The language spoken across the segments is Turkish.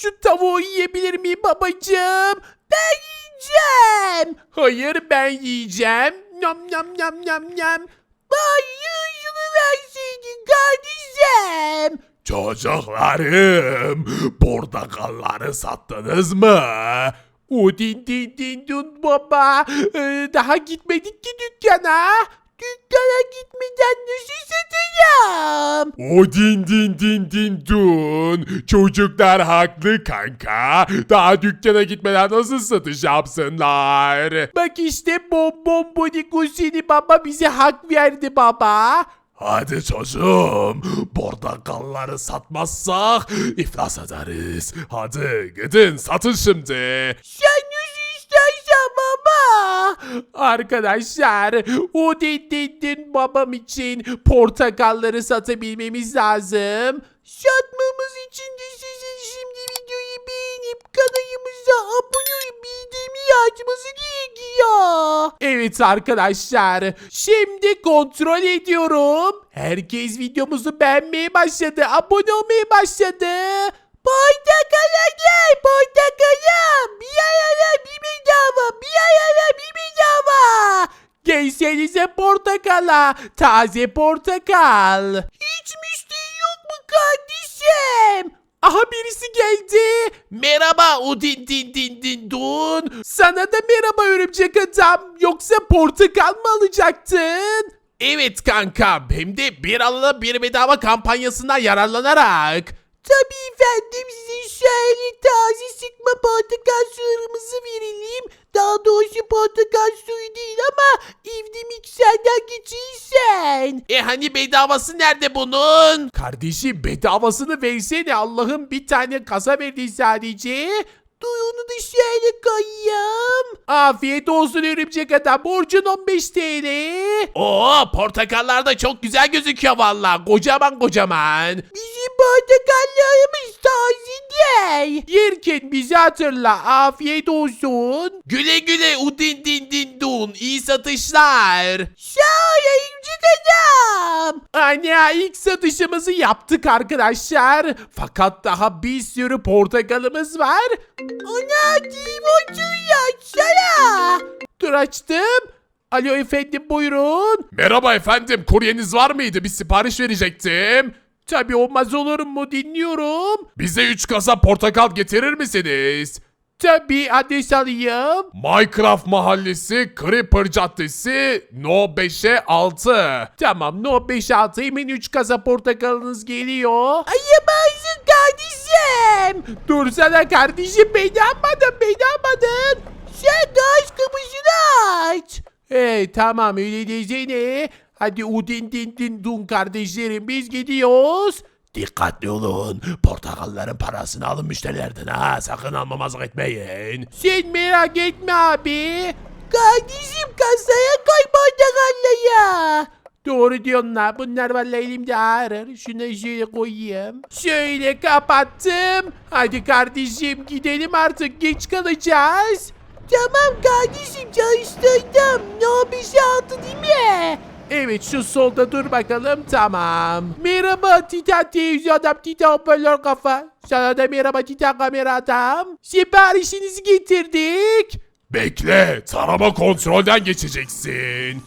şu tavuğu yiyebilir miyim babacığım? Ben yiyeceğim. Hayır ben yiyeceğim. Nam nam nam nam nam. Bana şunu verseydin kardeşim. Çocuklarım, portakalları sattınız mı? O din din din dun baba. Ee, daha gitmedik ki dükkana. Dükkana gitmeden nasıl satacağım? O din din din din dun. Çocuklar haklı kanka. Daha dükkana gitmeden nasıl satış yapsınlar? Bak işte bonbon boni kusini baba bize hak verdi baba. Hadi çocuğum, portakalları satmazsak iflas ederiz. Hadi gidin satın şimdi. Sen Arkadaşlar, o dedin babam için portakalları satabilmemiz lazım. Satmamız için de sizin şimdi videoyu beğenip kanalımıza abone olup bildirimi açması gerekiyor. Evet arkadaşlar, şimdi kontrol ediyorum. Herkes videomuzu beğenmeye başladı, abone olmaya başladı. Portakala gel, portakala. Bir ayara bir bedava, bir ayara bir bedava. Gelsenize portakala, taze portakal. Hiç müşteri yok mu kardeşim? Aha birisi geldi. Merhaba Udin din din din dun. Sana da merhaba örümcek adam. Yoksa portakal mı alacaktın? Evet kanka hem de bir alana bir bedava kampanyasından yararlanarak. Tabii efendim size şöyle taze sıkma portakal sularımızı verelim. Daha doğrusu portakal suyu değil ama evde mikserden geçirsen. E hani bedavası nerede bunun? Kardeşim bedavasını versene Allah'ım bir tane kasa verdi sadece. Da şöyle koyayım. Afiyet olsun örümcek adam. Borcun 15 TL. Oo portakallar da çok güzel gözüküyor valla. Kocaman kocaman. Bizim portakallarımız taze değil. Yerken bizi hatırla. Afiyet olsun. Güle güle udin din din dun. İyi satışlar. Sağ ol örümcek adam. Ana ilk satışımızı yaptık arkadaşlar. Fakat daha bir sürü portakalımız var. Ana Timot'u açsana. Dur açtım. Alo efendim buyurun. Merhaba efendim kuryeniz var mıydı? Bir sipariş verecektim. Tabii olmaz olur mu dinliyorum. Bize 3 kasa portakal getirir misiniz? Tabii adres alayım. Minecraft Mahallesi Creeper Caddesi No 5'e 6. Tamam No 5'e 6 hemen 3 kasa portakalınız geliyor. Ayamazsın kardeşim. Dur sana kardeşim beni almadın beni almadın. Sen gaz kapısını aç. Hey tamam öyle desene. Hadi udin din din dun kardeşlerim biz gidiyoruz. Dikkatli olun. Portakalların parasını alın müşterilerden ha. Sakın almamazlık etmeyin. Sen merak etme abi. Kardeşim kasaya koy portakalları. Doğru diyorsun la. Bunlar vallahi elimde ağrır. Şunu şöyle koyayım. Şöyle kapattım. Hadi kardeşim gidelim artık. Geç kalacağız. Tamam kardeşim çalıştırdım. Ne bir şey aldı değil mi? Evet şu solda dur bakalım tamam. Merhaba Titan televizyon adam Titan hoparlör kafa. Sana da merhaba Titan kamera adam. Siparişinizi getirdik. Bekle tarama kontrolden geçeceksin.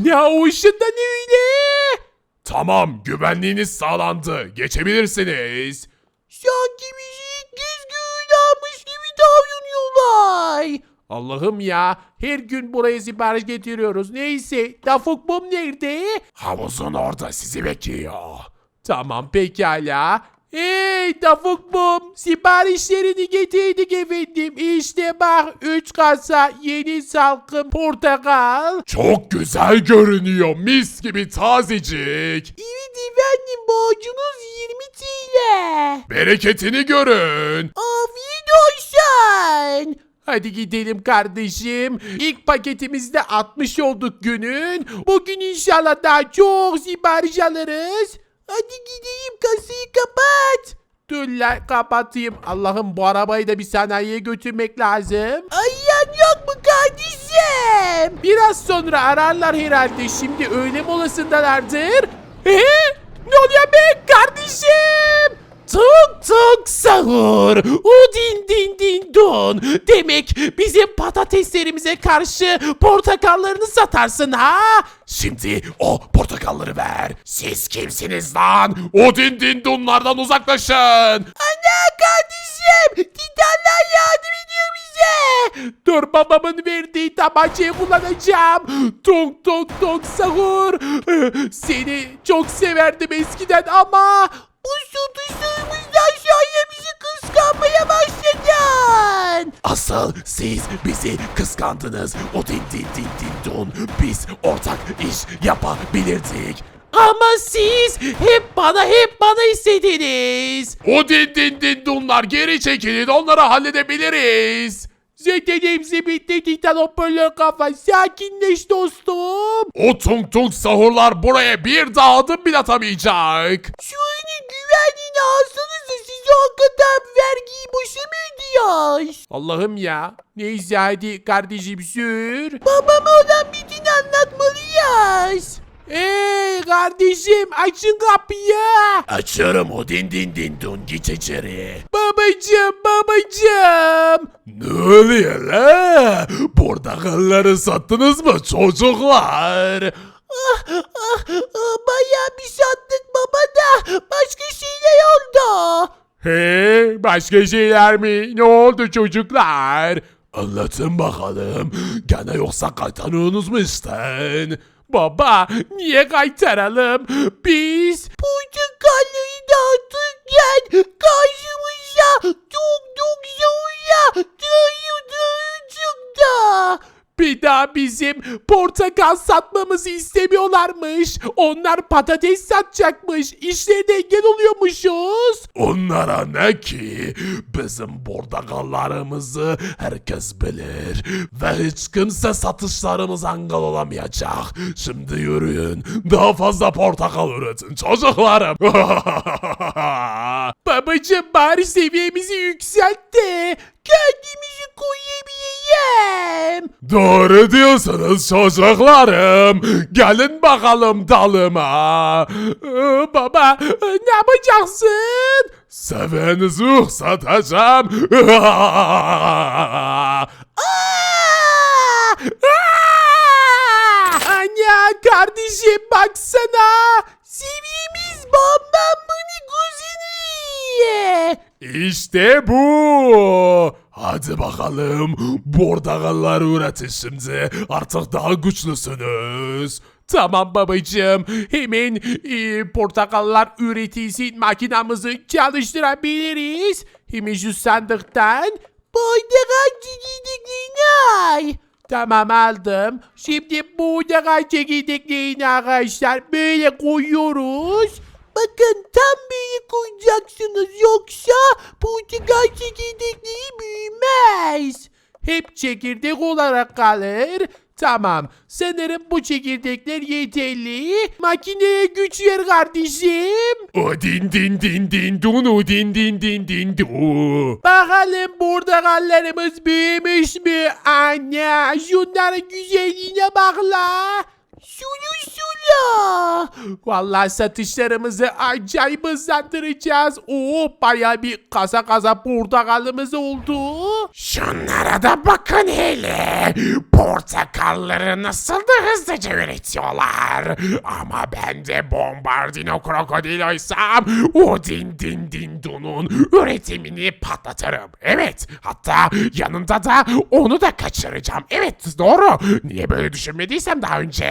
Ne o ışından öyle? Tamam güvenliğiniz sağlandı. Geçebilirsiniz. Sanki bizi göz görünürmüş gibi davranıyorlar. Allah'ım ya her gün buraya sipariş getiriyoruz. Neyse Dafuk Bum nerede? Havuzun orada sizi bekliyor. Tamam pekala. Hey Dafuk Bum siparişlerini getirdik efendim. İşte bak 3 kasa yeni salkım portakal. Çok güzel görünüyor mis gibi tazecik. Evet efendim borcunuz 20 TL. Bereketini görün. Afiyet olsun. Hadi gidelim kardeşim. İlk paketimizde 60 olduk günün. Bugün inşallah daha çok sipariş alırız. Hadi gideyim kasayı kapat. Dur lan kapatayım. Allah'ım bu arabayı da bir sanayiye götürmek lazım. Ayyan yok mu kardeşim? Biraz sonra ararlar herhalde. Şimdi öğle molasındalardır. He? Ne oluyor be kardeşim? Tık tık sahur. demek bizim patateslerimize karşı portakallarını satarsın ha? Şimdi o portakalları ver. Siz kimsiniz lan? Odin dindunlardan uzaklaşın. Ana kardeşim. Titanlar yardım ediyor bize. Dur babamın verdiği tabancayı kullanacağım. Tonk tonk tonk sahur. Seni çok severdim eskiden ama bu satışlarımızdan sonra bizi kıskanmaya başladın. Asıl siz bizi kıskandınız. O din din din din don. Biz ortak iş yapabilirdik. Ama siz hep bana hep bana istediniz. O din din din donlar geri çekilin onları halledebiliriz. Zaten hepsi bitti Titan hoparlör kafa. Sakinleş dostum. O tung tung sahurlar buraya bir daha adım bile atamayacak. Şu kadar vergiyi boşa mı ödüyoruz? Allah'ım ya. Neyse hadi kardeşim sür. Babama olan bitini anlatmalıyız. Hey kardeşim açın kapıyı. Açıyorum o din din din dun git içeri. Babacım babacım. Ne oluyor la? Portakalları sattınız mı çocuklar? Ah, ah, ah, bayağı bir sattık baba da başka şeyler oldu. He, başka şeyler mi? Ne oldu çocuklar? Anlatın bakalım. Gene yoksa kaytanıyorsunuz mu isten? Baba niye kaytaralım? Biz portakalları dağıtırken karşımıza çok çok soğuya dağıyor dağıyor çıktı. Bir daha bizim portakal satmamızı istemiyorlarmış. Onlar patates satacakmış. İşlerine engel oluyormuşuz. Onlara ne ki? Bizim portakallarımızı herkes bilir. Ve hiç kimse satışlarımıza engel olamayacak. Şimdi yürüyün. Daha fazla portakal üretin çocuklarım. Babacım bari seviyemizi yükselt de kendimizi koyabileyim. Doğru diyorsunuz çocuklarım. Gelin bakalım dalıma. Ee, baba ne yapacaksın? Sevenizi ruh satacağım. Anya kardeşim baksana. Seviyemiz bombam bunu kuzini. İşte bu. Hadi bakalım. Portakallar üretin şimdi. Artık daha güçlüsünüz. Tamam babacığım. Hemen e, portakallar üretilsin makinamızı çalıştırabiliriz. Hemen şu sandıktan portakal çekirdeklerini al. Tamam aldım. Şimdi portakal çekirdeklerini arkadaşlar böyle koyuyoruz. Bakın tam böyle koyacaksınız yoksa portakal çekirdekleri büyümez. Hep çekirdek olarak kalır. Tamam. Sanırım bu çekirdekler yeterli. Makineye güç ver kardeşim. O din din din din dun o din din din din du. Bakalım portakallarımız büyümüş mü? Anne şunların güzelliğine bak la. Sulu. Vallahi satışlarımızı acayip hızlandıracağız. Oo baya bir kasa kasa portakalımız oldu. Şunlara da bakın hele. Portakalları nasıl da hızlıca üretiyorlar. Ama ben de Bombardino Krokodilo'ysam o din din din dunun üretimini patlatırım. Evet hatta yanında da onu da kaçıracağım. Evet doğru. Niye böyle düşünmediysem daha önce.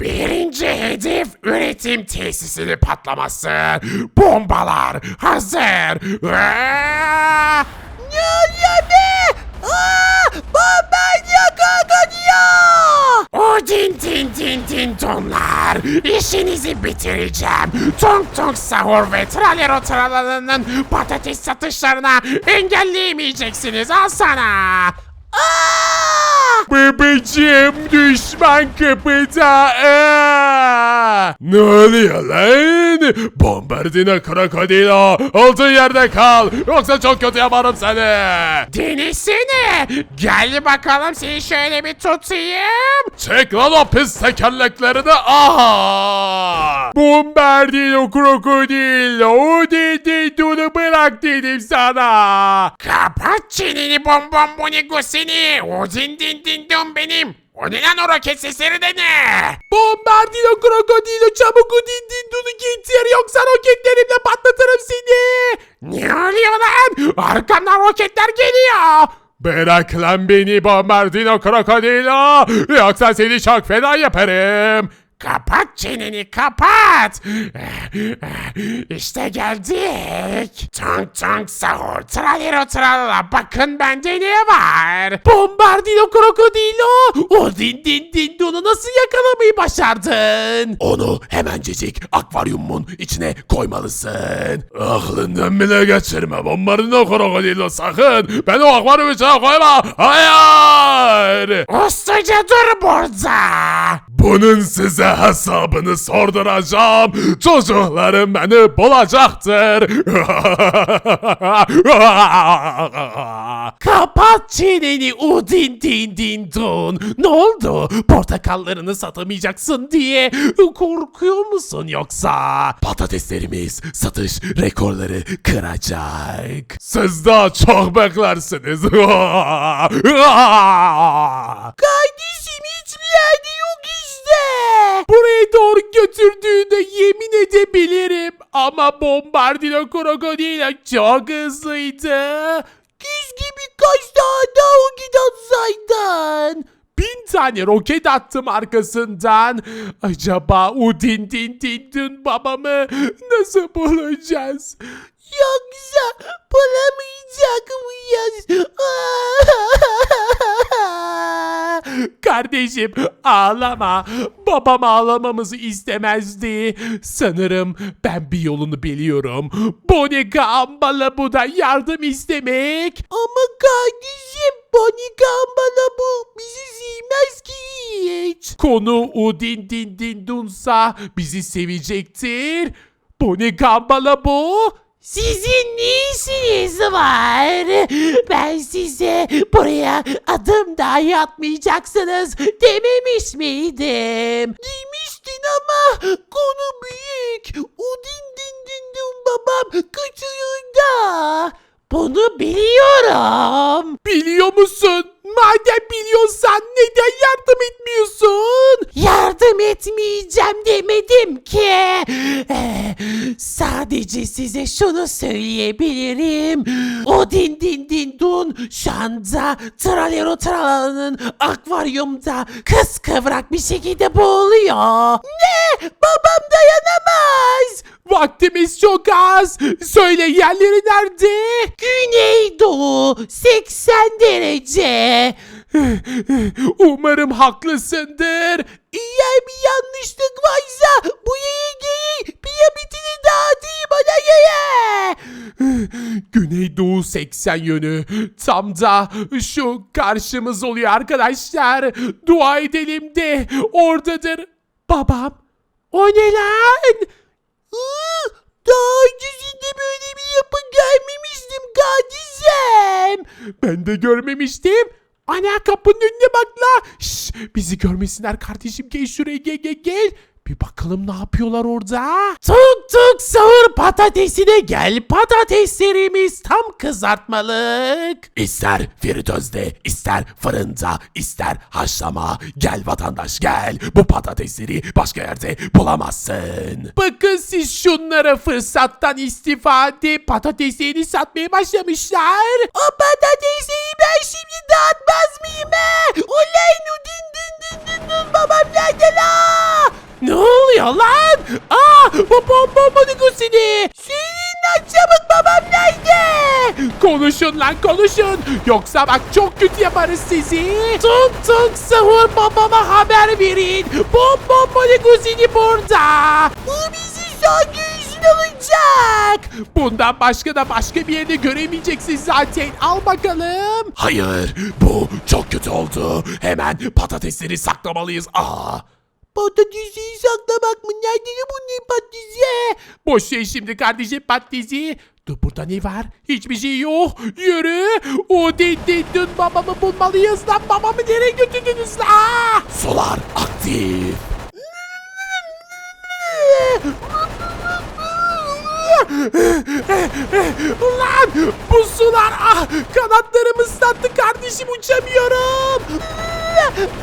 Birinci hedef üretim tesisini patlaması. Bombalar hazır. Aa! Ne oluyor be? Aa, bombayla kalkıyor. O din din din din tonlar. İşinizi bitireceğim. Tonk tonk sahur ve tralero tralalının patates satışlarına engelleyemeyeceksiniz. Al sana. Aa! Babacım düşman kapıda. Aa! Ne oluyor lan? Bombardino krokodilo. Olduğun yerde kal. Yoksa çok kötü yaparım seni. Denesene. Gel bakalım seni şöyle bir tutayım. Çek lan o pis tekerleklerini. Aha! Bombardino krokodilo. O dedi onu bırak dedim sana. Kapat çeneni bonbon bonigo seni. O din din din dun benim. O ne lan o roket sesleri de ne? Bombardino krokodilo çabuk o din din dunu getir yoksa roketlerimle patlatırım seni. Ne oluyor lan? Arkamdan roketler geliyor. Bırak lan beni Bombardino krokodilo yoksa seni çok fena yaparım. Kapat çeneni kapat. İşte geldik. Tonk tonk sahur tralero tralala bakın bende ne var. Bombardino krokodilo o din din din dunu nasıl yakalamayı başardın? Onu hemencecik akvaryumun içine koymalısın. Aklından bile geçirme Bombardino krokodilo sakın. Beni o akvaryumun içine koyma. Hayır. Ustaca dur burada. Bunun size hesabını sorduracağım. Çocuklarım beni bulacaktır. Kapat çeneni udin din din dun. Ne oldu? Portakallarını satamayacaksın diye korkuyor musun yoksa? Patateslerimiz satış rekorları kıracak. Siz daha çok beklersiniz. Kardeşim hiçbir yerde. Buraya doğru götürdüğünde yemin edebilirim. Ama Bombardino Krokodilo çok hızlıydı. Keşke birkaç daha daha roket atsaydın. Bin tane roket attım arkasından. Acaba o din din din din babamı nasıl bulacağız? Yoksa bulamayacak mıyız? Kardeşim ağlama. Babam ağlamamızı istemezdi. Sanırım ben bir yolunu biliyorum. Bonika Ambala bu da yardım istemek. Ama kardeşim Bonika Ambala bu bizi sevmez ki hiç. Konu Udin Din Din Dunsa bizi sevecektir. Bonika Ambala bu. Sizin ne var? Ben size buraya adım dahi atmayacaksınız dememiş miydim? Demiştin ama konu büyük. Udin din din din babam kaçırıldı. Bunu biliyorum. Biliyor musun? Madem biliyorsan neden yardım etmiyorsun? Yardım etmeyeceğim demedim ki. Ee, sadece size şunu söyleyebilirim. O din din din dun şu anda Tralero Tralala'nın akvaryumda kıskıvrak bir şekilde boğuluyor. Ne? Babam dayanamaz. Vaktimiz çok az. Söyle yerleri nerede? Güneydoğu 80 derece. Umarım haklısındır. Eğer bir yanlışlık varsa bu yayı geyi piyamitini dağıtayım ona göre. Güneydoğu 80 yönü. Tam da şu karşımız oluyor arkadaşlar. Dua edelim de oradadır. Babam. O ne lan? Iı, Daha öncesinde böyle bir yapı görmemiştim kardeşim. Ben de görmemiştim. Ana kapının önüne bak la. Şş, bizi görmesinler kardeşim. Gel şuraya gel gel gel. Bir bakalım ne yapıyorlar orada. Tuk tuk sahur patatesine gel patateslerimiz tam kızartmalık. İster fritözde, ister fırında, ister haşlama. Gel vatandaş gel. Bu patatesleri başka yerde bulamazsın. Bakın siz şunlara fırsattan istifade patateslerini satmaya başlamışlar. O patatesleri ben şimdi dağıtmaz mıyım he? Oley nu din din din din din babam nerede la? Ne oluyor lan? Aa, bu bomba seni. Senin lan çabuk babam nerede? Konuşun lan konuşun. Yoksa bak çok kötü yaparız sizi. Tuk tuk sahur babama haber verin. Bomba seni burada. Bu bizi görüşün olacak. Bundan başka da başka bir yerde göremeyeceksin zaten. Al bakalım. Hayır bu çok kötü oldu. Hemen patatesleri saklamalıyız. Aa. Patatesi saklamak mı? Nerede bunun patatesi? Boş ver şimdi kardeşim patatesi. Dur burada ne var? Hiçbir şey yok. Yürü. O din din dün babamı bulmalıyız lan. Babamı nereye götürdünüz lan? Sular aktif. Ulan bu sular ah kanatlarımı ıslattı kardeşim uçamıyorum.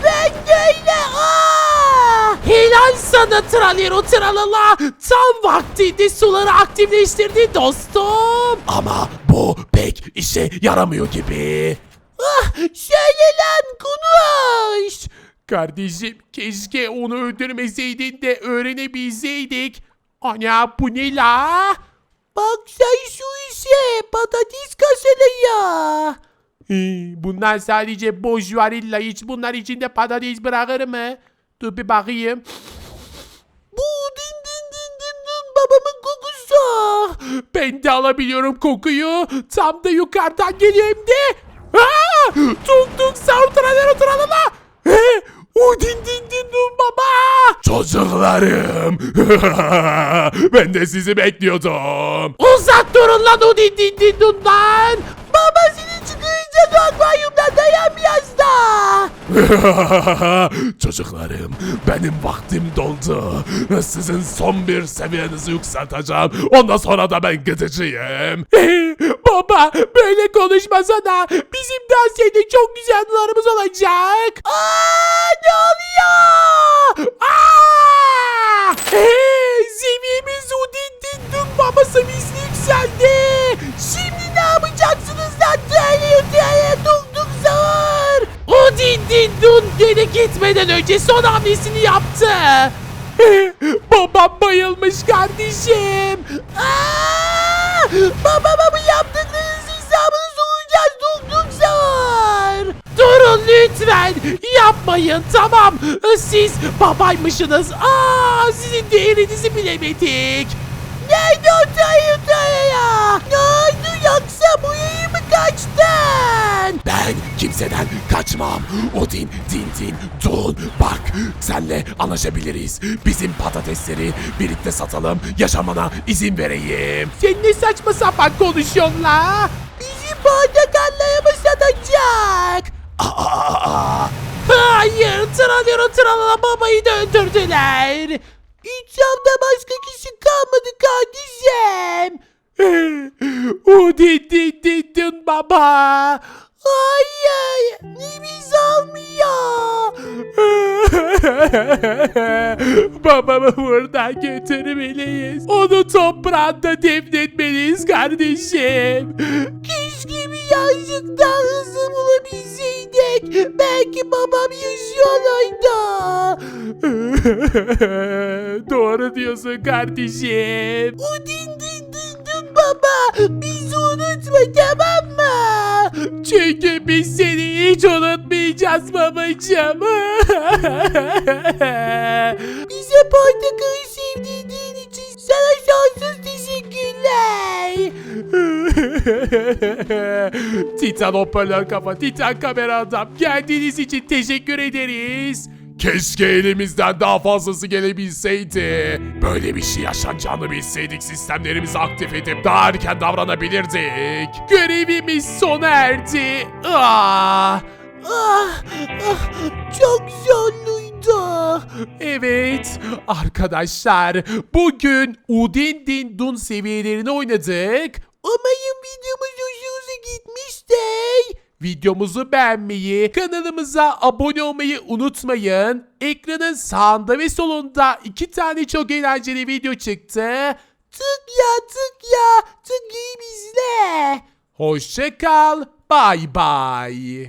Ben böyle aa! Helal sana Tralero Tralala. Tam vaktinde suları aktifleştirdi dostum. Ama bu pek işe yaramıyor gibi. Ah, söyle lan konuş. Kardeşim keşke onu öldürmeseydin de öğrenebilseydik. Ana bu ne la? Bak sen şu işe patates kasalayı. Hii, Bunlar sadece boş varilla hiç bunlar içinde patates bırakır mı? Dur bir bakayım. Bu din din din din din babamın kokusu. Ben de alabiliyorum kokuyu. Tam da yukarıdan geliyor hem de. Aa! Tuk tuk savur tralero tralala. He? O din din din dun baba. Çocuklarım. ben de sizi bekliyordum. Uzak durun lan o din din din dundan. Baba seni çıkaracağız akvaryumdan dayanmayacağız da. Çocuklarım benim vaktim doldu. Sizin son bir seviyenizi yükselteceğim. Ondan sonra da ben gideceğim. Baba böyle konuşmasana. Bizim daha seninle çok güzel anılarımız olacak. Aa ne oluyor? Aa! Hey, seviyemiz babası misli yükseldi. Şimdi ne yapacaksınız lan? Tüyle tüyle duk duk sağır. Udin Din Dun geri gitmeden önce son hamlesini yaptı. Babam bayılmış kardeşim. Aa! Babama bu yaptıklarınız hesabını soracağız duk duk sağır. Durun lütfen. Yapmayın tamam. Siz babaymışsınız. Aa, sizin değerinizi bilemedik. Nerede o tüyle tüyle ya? Ne oldu yoksa bu iyi mi kaçtın? Ben kimseden kaçmam. Odin, din, din, dun. Bak senle anlaşabiliriz. Bizim patatesleri birlikte satalım. Yaşamana izin vereyim. Sen ne saçma sapan konuşuyorsun la? Bizi portakallaya mı satacak? Aa, hayır, tralero tralala babayı da öldürdüler. İçimde başka kişi kalmadı kardeşim. Odin, din, din, dun baba. Hayır, nefes almıyor. Babamı buradan götürmeliyiz. Onu toprağında defnetmeliyiz kardeşim. Keşke bir yazık daha hızlı bulabilseydik. Belki babam yaşıyorlardı. Doğru diyorsun kardeşim. O din din din baba. Bizi unutma tamam mı? Çünkü biz seni hiç unutmayacağız babacığım. Bize portakalı sevdirdiğin için sana sonsuz teşekkürler. Titan hoparlör kafa, Titan kamera adam. Geldiğiniz için teşekkür ederiz. Keşke elimizden daha fazlası gelebilseydi. Böyle bir şey yaşanacağını bilseydik sistemlerimizi aktif edip daha erken davranabilirdik. Görevimiz sona erdi. Ah! Ah, ah, çok zorluydu. Evet arkadaşlar bugün Udin Din Dun seviyelerini oynadık. Umarım videomuz hoşunuza gitmiştir. Videomuzu beğenmeyi, kanalımıza abone olmayı unutmayın. Ekranın sağında ve solunda iki tane çok eğlenceli video çıktı. Tık ya tık ya tık iyi bizle. Hoşça kal, bay bay.